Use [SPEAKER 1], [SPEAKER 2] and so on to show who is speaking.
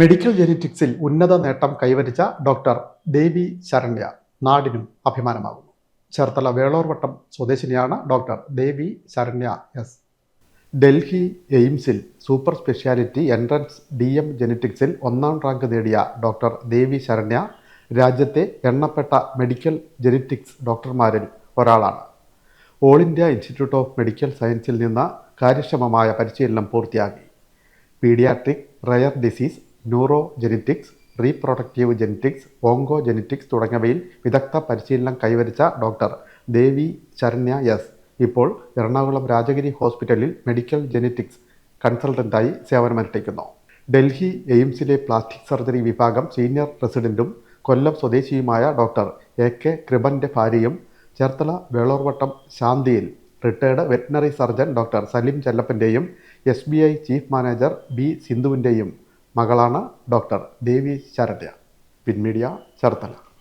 [SPEAKER 1] Medical ജെനറ്റിക്സിൽ ഉന്നത നേട്ടം കൈവരിച്ച ഡോക്ടർ ദേവി ശരണ്യ നാടിനും അഭിമാനമാകുന്നു. ചേർത്തല വേളോർവട്ടം സ്വദേശിനിയാണ് ഡോക്ടർ ദേവി ശരണ്യ എസ്. ഡൽഹി എയിംസിൽ super speciality entrance D M ജെനറ്റിക്സിൽ ഒന്നാം റാങ്ക് നേടിയ ഡോക്ടർ ദേവി ശരണ്യ രാജ്യത്തെ എണ്ണപ്പെട്ട മെഡിക്കൽ ജെനറ്റിക്സ് ഡോക്ടർമാരിൽ ഒരാളാണ്. All India institute of medical സയൻസിൽ നിന്ന് കാര്യക്ഷമമായ പരിശീലനം പൂർത്തിയാക്കി. Paediatric rare disease neuro genetics reproductive genetics onco genetics തുടങ്ങിയവയിൽ വിദഗ്ധ പരിശീലനം കൈവരിച്ച ഡോക്ടർ ദേവി ശരണ്യ എസ്. ഇപ്പോൾ എറണാകുളം രാജഗിരി ഹോസ്പിറ്റലിൽ മെഡിക്കൽ ജെനറ്റിക്സ് കൺസൾട്ടന്റായി സേവനമനുഷ്ഠിക്കുന്നു. ഡൽഹി എയിംസിലെ പ്ലാസ്റ്റിക് സർജറി വിഭാഗം സീനിയർ പ്രസിഡന്റും കൊല്ലം സ്വദേശിയുമായ ഡോക്ടർ എ കെ കൃപന്റെ ഭാര്യയും Cherthala Veloorvattam ശാന്തിയിൽ retired veterinary surgeon doctor Saleem ചെല്ലപ്പന്റെയും S B I chief manager B സിന്ധുവിന്റെയും മകളാണ് ഡോക്ടർ ദേവി ശരണ്യ. പിൻമീഡിയ ചേർത്തല.